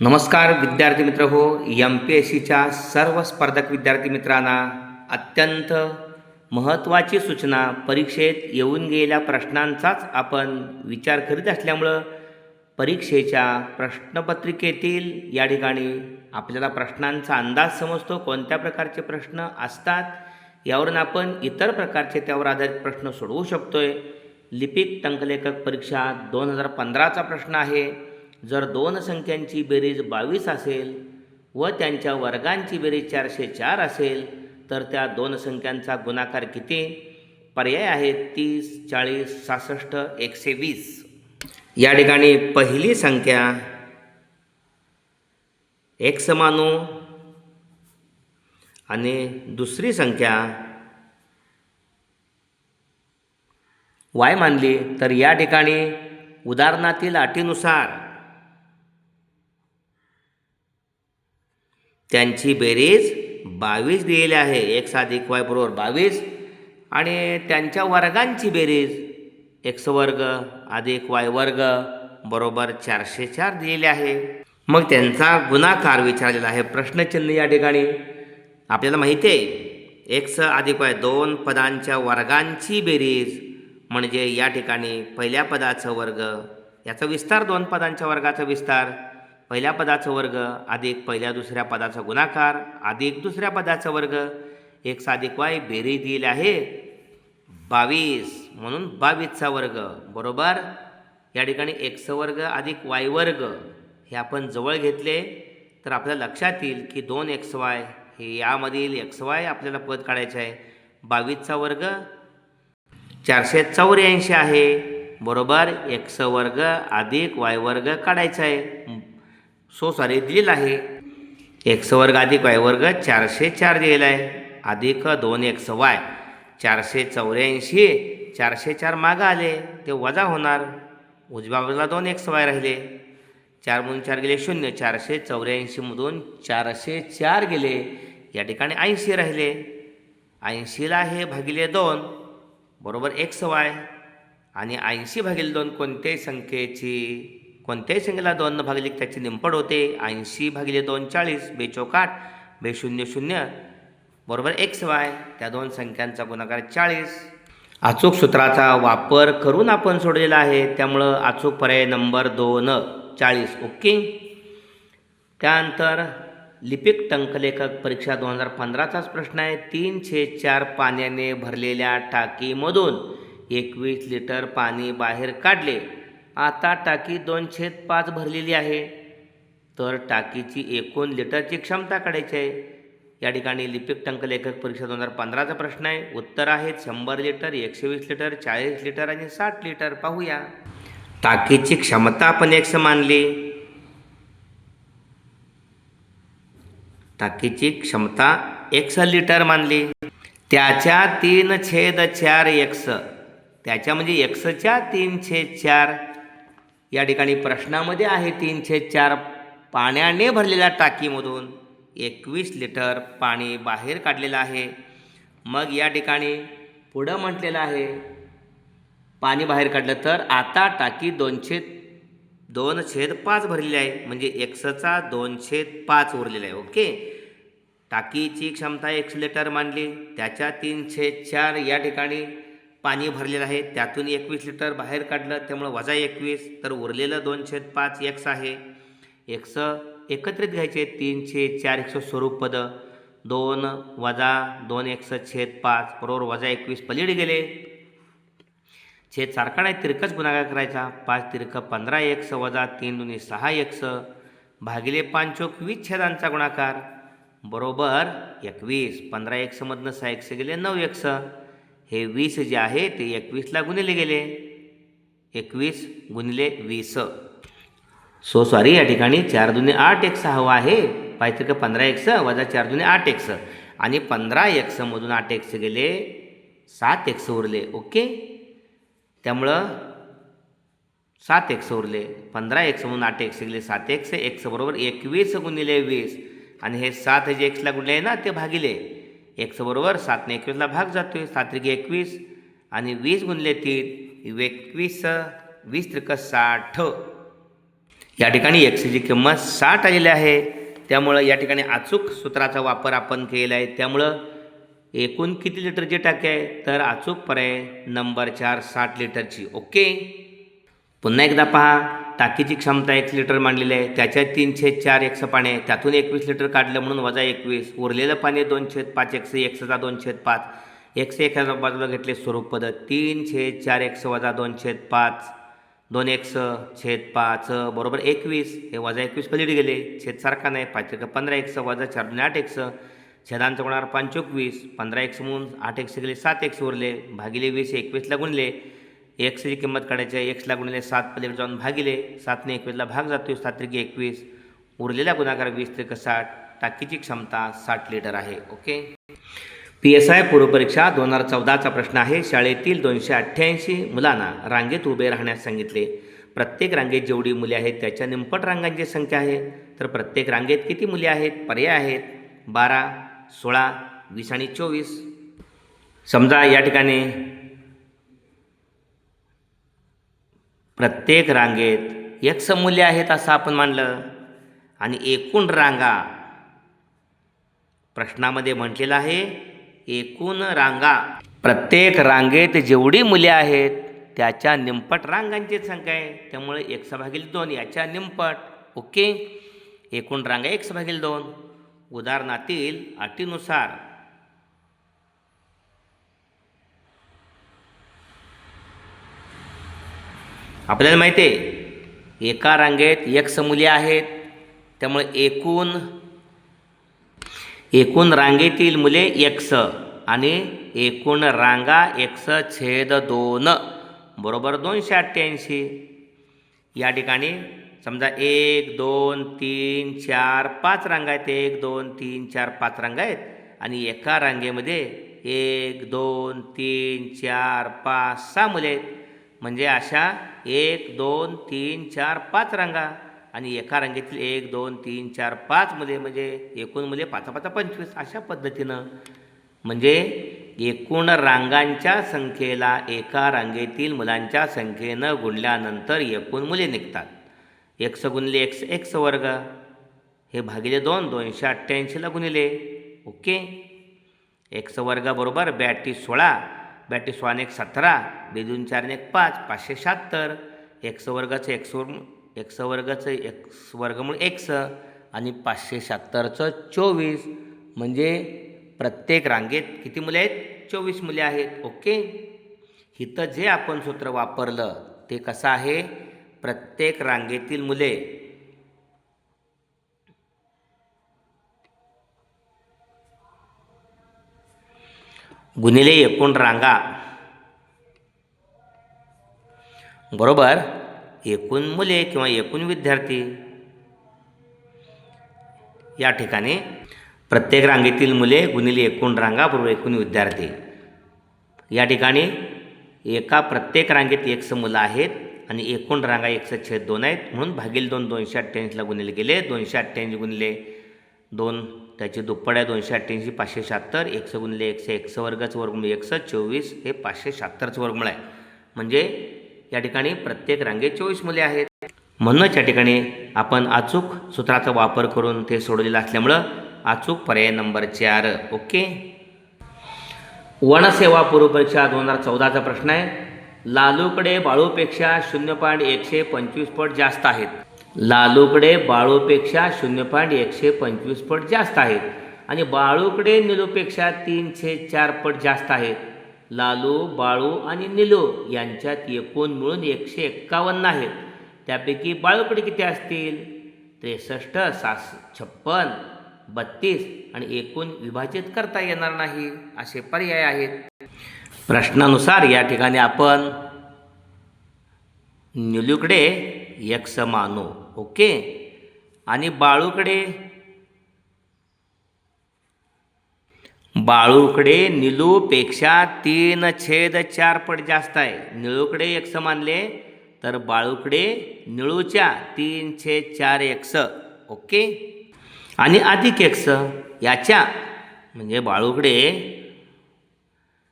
नमस्कार विद्यार्थी मित्र हो एम पी एस सीच्या सर्व स्पर्धक विद्यार्थी मित्रांना अत्यंत महत्त्वाची सूचना. परीक्षेत येऊन गेलेल्या प्रश्नांचाच आपण विचार करीत असल्यामुळं परीक्षेच्या प्रश्नपत्रिकेतील या ठिकाणी आपल्याला प्रश्नांचा अंदाज समजतो. कोणत्या प्रकारचे प्रश्न असतात यावरून आपण इतर प्रकारचे त्यावर आधारित प्रश्न सोडवू शकतो आहे लिपिक टंकलेखक परीक्षा दोन हजार पंधराचा प्रश्न आहे. जर दोन संख्यांची बेरीज बावीस असेल व त्यांच्या वर्गांची बेरीज चारशे चार असेल तर त्या दोन संख्यांचा गुणाकार किती? पर्याय आहेत तीस चाळीस सहासष्ट एकशे वीस. या ठिकाणी पहिली संख्या एक समानो आणि दुसरी संख्या वाय मानली. तर या ठिकाणी उदाहरणातील अटीनुसार त्यांची बेरीज बावीस दिलेली आहे. एक्स अधिक वाय बरोबर बावीस. आणि त्यांच्या वर्गांची बेरीज एक्स वर्ग अधिक वाय वर्ग बरोबर चारशे चार दिलेले आहे. मग त्यांचा गुणाकार विचारलेला आहे. प्रश्नचिन्ह या ठिकाणी आपल्याला माहिती आहे. एक्स अधिक वाय दोन पदांच्या वर्गांची बेरीज म्हणजे या ठिकाणी पहिल्या पदाचं वर्ग याचा विस्तार दोन पदांच्या वर्गाचा विस्तार. पहिल्या पदाचा वर्ग अधिक पहिल्या दुसऱ्या पदाचा गुणाकार अधिक दुसऱ्या पदाचा वर्ग. एक साधिक वाय बेरी दिली आहे. बावीस म्हणून बावीसचा वर्ग बरोबर? या ठिकाणी एक्स वर्ग अधिक वाय वर्ग हे आपण जवळ घेतले. तर आपल्या लक्षात येईल की दोन एक्स वाय हे यामधील एक्स वाय आपल्याला पद काढायचे आहे. बावीसचा वर्ग चारशे चौऱ्याऐंशी आहे. बरोबर? एक्स वर्ग अधिक वाय वर्ग काढायचा आहे. सो सॉरी दिलेला आहे. एक्स वर्ग अधिक वाय वर्ग चारशे चार दिलेला आहे. अधिक दोन एक्स वाय. चारशे चौऱ्याऐंशी चारशे चार मागं आले ते वजा होणार. उजव्या बाजूला दोन एक्स वाय राहिले. चार म्हणून चार गेले शून्य चारशे चौऱ्याऐंशीमधून चारशे चार गेले. या ठिकाणी ऐंशी राहिले. ऐंशीला हे भागिले दोन बरोबर एक्स वाय. आणि ऐंशी भागिले दोन कोणत्याही संख्येची? कोणत्याही संख्येला दोन भागले की त्याची निंपड होते. ऐंशी भागिले दोन चाळीस बेचोकाठ बे शून्य शून्य बरोबर एक्स वाय त्या दोन संख्यांचा गुणाकार चाळीस. अचूक सूत्राचा वापर करून आपण सोडलेला आहे. त्यामुळं अचूक पर्याय नंबर दोन चाळीस. ओके? त्यानंतर लिपिक टंकलेखक परीक्षा दोन हजार पंधराचाच प्रश्न आहे. तीन छे चार पाण्याने भरलेल्या टाकीमधून एकवीस लिटर पाणी बाहेर काढले. आता टाकी दोन छेद पाच भरलेली आहे. तर टाकीची एकूण लिटरची क्षमता काढायची आहे. या ठिकाणी लिपिक टंकलेखक परीक्षा दोन हजार पंधराचा प्रश्न आहे. उत्तर आहेत शंभर लिटर एकशे वीस लिटर चाळीस लिटर आणि साठ लिटर. पाहूया. टाकीची क्षमता आपण एकशे मानली. टाकीची क्षमता एकस लिटर मानली. त्याच्या तीन छेद चार एक्स. त्याच्या म्हणजे एक्सच्या तीन छेद चार. या ठिकाणी प्रश्नामध्ये आहे तीनशे चार. पाण्याने भरलेल्या टाकीमधून एकवीस लिटर पाणी बाहेर काढलेलं आहे. मग या ठिकाणी पुढं म्हटलेलं आहे पाणी बाहेर काढलं तर आता टाकी दोनशे दोन छेद पाच भरलेली आहे. म्हणजे एक्सचा दोन छेद पाच उरलेला आहे. ओके? टाकीची क्षमता एकशे लिटर मानली. त्याच्या तीन छेद चार या ठिकाणी पाणी भरलेलं आहे. त्यातून एकवीस लिटर बाहेर काढलं त्यामुळं वजा एकवीस तर उरलेलं दोन छेद पाच एक्स आहे. एक्स एकत्रित घ्यायचे तीन छेद चार एकशे स्वरूप पद. दोन वजा दोन एकशे छेद पाच बरोबर वजा एकवीस पलीड गेले. छेद सारखा नाही तिरकच गुणाकार करायचा. पाच तिरक पंधरा एक्स वजा तीन दोन्ही सहा एक्स भागिले पांचोक वीस छेदांचा गुणाकार. बरोबर एकवीस पंधरा एक्समधनं सहा एक्स गेले नऊ एक्स हे वीस जे आहे ते एकवीसला गुणिले गेले. एकवीस गुणिले वीस. सो सॉरी या ठिकाणी चार दुने आठ एक्स हवा आहे. पाहिजे का पंधरा एक्स वजा चार दुने आठ एक्स आणि पंधरा एक्समधून आठ एक्स गेले सात एक्स उरले. ओके? त्यामुळं सात एक्स उरले. पंधरा एक्समधून आठ एक्स गेले सात एक्स एक्स बरोबर एकवीस गुणिले वीस. आणि हे सात जे एक्सला गुणले आहे ना ते भागिले. एक्स बरोबर सातने एकवीसला भाग जातो आहे सात त्रिके एकवीस आणि वीस गुणले तीन एकवीस वीस त्रिक साठ. या ठिकाणी एक्सची किंमत साठ आलेली आहे. त्यामुळं या ठिकाणी अचूक सूत्राचा वापर आपण केलेला आहे. त्यामुळं एकूण किती लिटरची टाकी आहे तर अचूक पर्याय नंबर चार साठ लिटरची. ओके? पुन्हा एकदा पहा. टाकीची क्षमता एक लिटर मांडलेली आहे. त्याच्यात तीनशे चार एकशे पाणी. आहे त्यातून एकवीस लिटर काढलं म्हणून वजा एकवीस. उरलेलं पाणी दोन छेद पाच एकशे एकशेचा दोन छेद पाच. एकशे एखाद्या बाजूला घेतले स्वरूप पदक तीन छेद चार एकशे वजा दोन छेद पाच. दोन एकस छेद पाच बरोबर एकवीस. हे वजा एकवीस पलीकडे गेले? छेद सारखा नाही. पाच एक पंधरा एकस वजा चार दोन आठ एकस छेदांचं होणार पंचोकवीस. पंधरा एक्स म्हणून आठ एकशे गेले सात एक्स उरले. भागिले वीस एकवीसला गुणले. एक्सची किंमत काढायची आहे. एक्सला गुणिले सात पलीकडे जाऊन भागिले. सातने एकवीसला भाग जातो सात त्रिकी एकवीस. उरलेला गुणाकार वीस त्रिक साठ टाकीची क्षमता साठ लिटर आहे. ओके? पी एस आय पूर्वपरीक्षा दोन हजार चौदाचा प्रश्न आहे. शाळेतील दोनशे अठ्ठ्याऐंशी मुलांना रांगेत उभे राहण्यास सांगितले. प्रत्येक रांगेत जेवढी मुले आहेत त्याच्या निंपट रांगांची संख्या आहे. तर प्रत्येक रांगेत किती मुले आहेत? पर्याय आहेत. बारा सोळा वीस आणि चोवीस. समजा या ठिकाणी प्रत्येक रांगेत एक समूल्य आहेत असं आपण मानलं. आणि एकूण रांगा प्रश्नामध्ये म्हटलेलं आहे एकूण रांगा. प्रत्येक रांगेत जेवढी मुले आहेत त्याच्या निंपट रांगांची संख्या आहे. त्यामुळे एक सभागील दोन याच्या निंपट ओके? एकूण रांगा एक सभागील दोन. उदाहरणातील अटीनुसार आपल्याला माहिती आहे एका रांगेत एक समुले आहेत त्यामुळे एकूण एकूण रांगेतील मुले एक्स आणि एकूण रांगा एक्स छेद दोन बरोबर दोनशे अठ्ठ्याऐंशी. या ठिकाणी समजा एक दोन तीन चार पाच रांगा आहेत. एक दोन तीन चार पाच रांगा आहेत. आणि एका रांगेमध्ये एक दोन तीन चार पाच सहा मुले आहेत. म्हणजे अशा एक दोन तीन चार पाच रांगा. आणि एका रांगेतील एक दोन तीन चार पाच मुले म्हणजे एकूण मुले पाच पाच पंचवीस अशा पद्धतीनं. म्हणजे एकूण रांगांच्या संख्येला एका रांगेतील मुलांच्या संख्येनं गुणल्यानंतर एकूण मुले निघतात. एक्स गुणले एक्स एक्स वर्ग. हे भागिले दोन दोनशे अठ्ठ्याऐंशीला गुणिले. ओके. एक्स वर्ग बरोबर ब्याऐंशी सोळा. ब्याऐंशी सोळा एक सतरा बेदून चार एक पाच पाचशे शहात्तर एक्स वर्गाचं एक्स वर्ग एक्स वर्गाचं एक्स वर्गमूळ एक्स आणि पाचशे शहात्तरचं चोवीस. म्हणजे प्रत्येक रांगेत किती मुले आहेत? चोवीस मुले आहेत. ओके? इथं जे आपण सूत्र वापरलं ते कसं आहे? प्रत्येक रांगेतील मुले गुणिले एकूण रांगा. बरोबर? एकूण मुले किंवा एकूण विद्यार्थी? या ठिकाणी प्रत्येक रांगेतील मुले गुणिले एकूण रांगा बरोबर एकूण विद्यार्थी. या ठिकाणी एका प्रत्येक रांगेत एकसं मुलं आहेत आणि एकूण रांगा एकशे छेद दोन आहेत म्हणून भागील दोन दोनशे अठ्ठ्याऐंशीला गुणिले गेले. दोनशे अठ्ठ्याऐंशी गुणिले दोन त्याचे दुप्पट आहे दोनशे अठ्ठ्याऐंशी पाचशे शहात्तर एकशे गुणले एकशे एकशे वर्गाचं वर्गमूळ एकशे चोवीस हे पाचशे शहात्तरचं वर्गमूळ आहे. म्हणजे या ठिकाणी प्रत्येक रांगेत चोवीस मुले आहेत. म्हणूनच या ठिकाणी आपण अचूक सूत्राचा वापर करून ते सोडलेलं असल्यामुळं अचूक पर्याय नंबर चार. ओके? वनसेवा पूर्वपरीक्षा दोन हजार चौदाचा प्रश्न आहे. लालूकडे बाळूपेक्षा शून्य पॉईंट एकशे पंचवीस पट जास्त आहेत. लालूकडे बाळूपेक्षा शून्य पॉईंट एकशे पंचवीस पट जास्त आहेत आणि बाळूकडे निलूपेक्षा तीनशे चार पट जास्त आहेत. लालू बाळू आणि निलू यांच्यात एकूण मिळून एकशे एक्कावन्न आहेत. त्यापैकी बाळूकडे किती असतील? त्रेसष्ट सास छप्पन बत्तीस आणि एकूण विभाजित करता येणार नाही असे पर्याय आहेत. प्रश्नानुसार या ठिकाणी आपण निलूकडे एक समानो ओके? आणि बाळूकडे? बाळूकडे निलूपेक्षा तीन छेद चार पट जास्त आहे. निळूकडे एक्स मानले तर बाळूकडे निळूच्या तीन छेद चार एक्स ओके? आणि अधिक एक्स याच्या म्हणजे बाळूकडे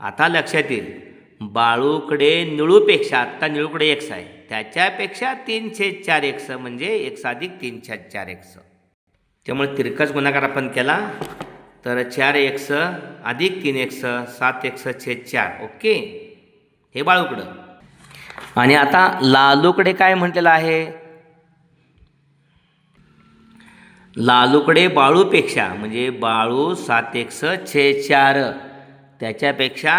आता लक्षात येईल. बाळूकडे निळूपेक्षा आत्ता निळूकडे एक्स आहे. त्याच्यापेक्षा तीन छेद चार एक्स म्हणजे एक्स अधिक तीन छेद चार एक्स. त्यामुळे तिरकस गुणाकार आपण केला तर चार एक्स अधिक तीन एक्स सात एक्स छेद चार. ओके? हे बाळूकडं आणि आता लालूकडे काय म्हटलेलं आहे? लालूकडे बाळूपेक्षा म्हणजे बाळू सात एकस छे चार. त्याच्यापेक्षा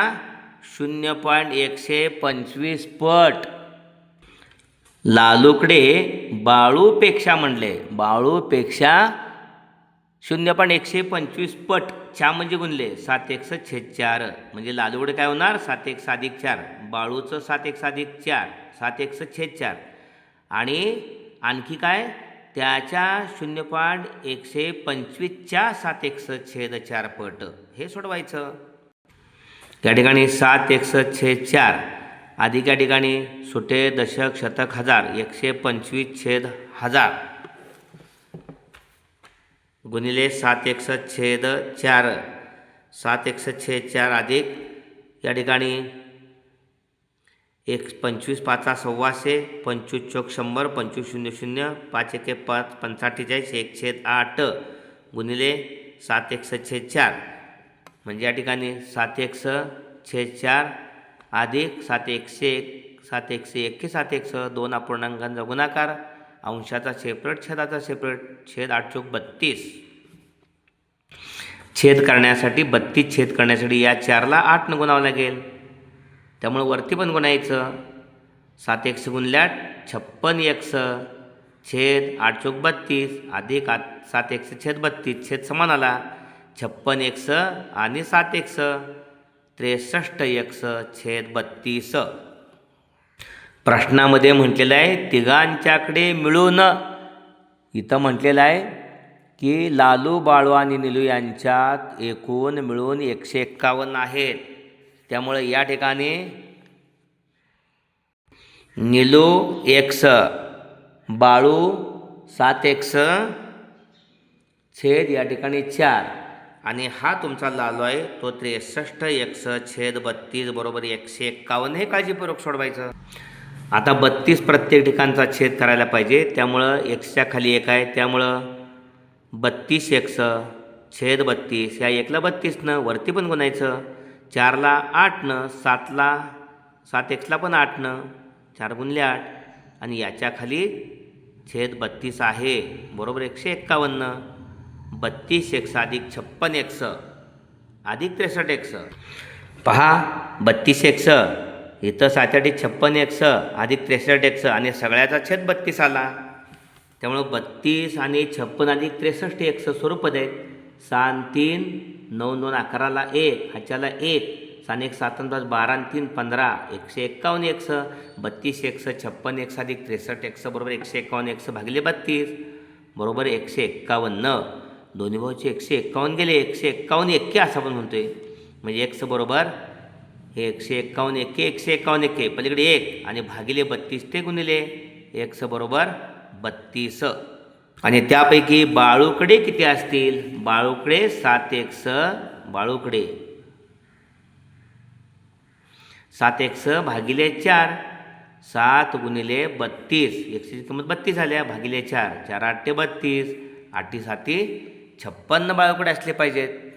शून्य पॉईंट एकशे पंचवीस पट. लालूकडे बाळूपेक्षा म्हणले. बाळूपेक्षा शून्य पॉईंट एकशे पंचवीस पट च्या म्हणजे गुणले. सात एक छेद चार. म्हणजे लालूकडे काय होणार? सात एक साधिक चार. बाळूचं सात एक साधिक चार. सात एक छेद चार. आणि आणखी काय? त्याच्या शून्य पॉईंट एकशे पंचवीसच्या सात एक छेद चार पट. हे सोडवायचं. त्या ठिकाणी सात एक छेद चार. अधिक या ठिकाणी सुटे दशक शतक हजार एकशे पंचवीस छेद हजार. गुणिले सात एकसष्ट छेद चार. सात एकसष्ट छेद चार अधिक या ठिकाणी एक पंचवीस पाचा सव्वाशे पंचवीस चौक शंभर पंचवीस शून्य शून्य पाच एके पाच पंचाठ्ठेचाळीस एक छेद आठ. गुणिले सात एकसष्ट छेद चार. म्हणजे या ठिकाणी सात एकसष्ट छेद चार अधिक सात एकशे एक सात एकशे एक्के सात एकस दोन अपूर्णांकांचा गुणाकार अंशाचा सेपरेट छेदाचा सेपरेट छेद आठ चौक बत्तीस. छेद करण्यासाठी बत्तीस छेद करण्यासाठी या चारला आठनं गुणावं लागेल. त्यामुळे वरती पण गुणायचं. सात एकशे गुणल्या छप्पन एकस छेद आठ चौक बत्तीस अधिक आत सात एकशे छेद बत्तीस छेद समान आला. छप्पन एकस आणि सात एकस त्रेसष्ट एकस छेद बत्तीस. प्रश्नामध्ये म्हटलेलं आहे तिघांच्याकडे मिळून. इथं म्हटलेलं आहे की लालू बाळू आणि निलू यांच्यात एकूण मिळून एकशे एक्कावन्न आहेत. त्यामुळे या ठिकाणी निलू एक्स बाळू सात एक्स छेद या ठिकाणी चार. आणि हा तुमचा लालू आहे तो त्रेसष्ट एकस छेद बत्तीस बरोबर एकशे एक्कावन्न हे काळजीपूर्वक सोडवायचं. आता बत्तीस प्रत्येक ठिकाणचा छेद करायला पाहिजे त्यामुळं एक्सच्या खाली एक आहे त्यामुळं बत्तीस एक्स छेद बत्तीस या एकला बत्तीसनं वरती पण गुणायचं. चारला आठनं सातला सात एक्सला पण आठनं चार गुणले आठ आणि याच्या खाली छेद बत्तीस आहे बरोबर एकशे एक्कावन्न. बत्तीस एक्स अधिक छप्पन एक्स अधिक त्रेसष्ट एक्स. पहा. बत्तीस एक्स. इथं सातसाठी छप्पन एक्स अधिक त्रेसष्ट एक्स आणि सगळ्याचा छेद बत्तीस आला. त्यामुळं बत्तीस आणि छप्पन अधिक त्रेसष्ट एक्स स्वरूपात आहेत. सान तीन नऊ दोन अकराला एक ह्याच्याला एक. सान एक सात पाच बारा तीन पंधरा एकशे एक्कावन्न एक्स. बत्तीस एक्स छप्पन एक्स अधिक त्रेसष्ट एक्स बरोबर एकशे एक्कावन्न एक्स भागिले बत्तीस बरोबर एकशे एक्कावन्न दोन्ही भाऊचे एकशे एक्कावन्न गेले एकशे एक्कावन्न एक्के असं आपण आहे म्हणजे एक्स बरोबर हे एकशे एक्कावन्न एक्के एकशे एक्कावन्न एक्के. पलीकडे एक आणि भागिले बत्तीस ते गुणिले एक्स बरोबर बत्तीस. आणि त्यापैकी बाळूकडे किती असतील? बाळूकडे सात एक्स बाळूकडे. सात एक्स भागिले चार सात गुणिले बत्तीस. एकशेची किंमत बत्तीस आल्या भागिले चार. चार आठ ते बत्तीस. आठी साती छप्पन्न बाळकुडे असले पाहिजेत.